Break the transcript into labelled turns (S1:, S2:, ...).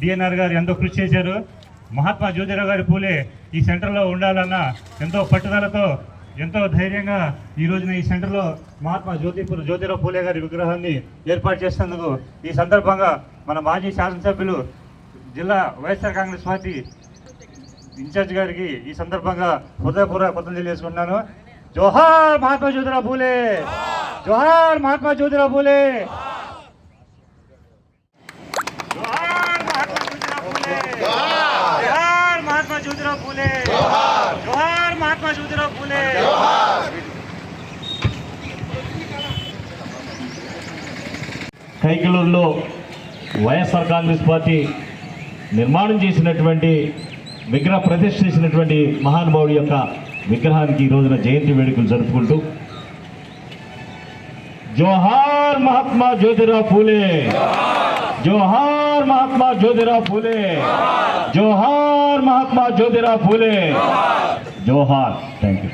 S1: DNR గారు ఎంతో కృషి చేశారు. మహాత్మా జ్యోతిరావు గారి పూలే ఈ సెంటర్లో ఉండాలన్న ఎంతో పట్టుదలతో ఎంతో ధైర్యంగా ఈ రోజున ఈ సెంటర్లో మహాత్మా జ్యోతిపూర్ జ్యోతిరావు పూలే గారి విగ్రహాన్ని ఏర్పాటు చేసినందుకు ఈ సందర్భంగా మన మాజీ శాసనసభ్యులు జిల్లా వైఎస్ఆర్ కాంగ్రెస్ పార్టీ ఇన్ఛార్జ్ గారికి ఈ సందర్భంగా హృదయపూర్వక కృతజ్ఞతలు తెలియజేసుకుంటున్నాను జోహార్ మహాత్మా జ్యోతిరావు పూలే! జోహార్ మహాత్మా జ్యోతిరావు పూలే జోహార్ మహాత్మా జ్యోతిరావు పూలే జోహార్ మహాత్మా జ్యోతిరావు పూలే జోహార్ మహాత్మా జ్యోతిరావు పూలే
S2: కైకలూరులో వైఎస్ఆర్ కాంగ్రెస్ పార్టీ నిర్మాణం చేసినటువంటి విగ్రహ ప్రతిష్ఠ చేసినటువంటి మహానుభావుడి యొక్క విగ్రహానికి ఈ రోజున జయంతి వేడుకలు జరుపుకుంటూ. జోహార్ మహాత్మా జ్యోతిరావు పూలే! జోహార్ మహాత్మా జ్యోతిరావు పూలే! జోహార్ మహాత్మా జ్యోతిరావు పూలే! జోహార్! Thank you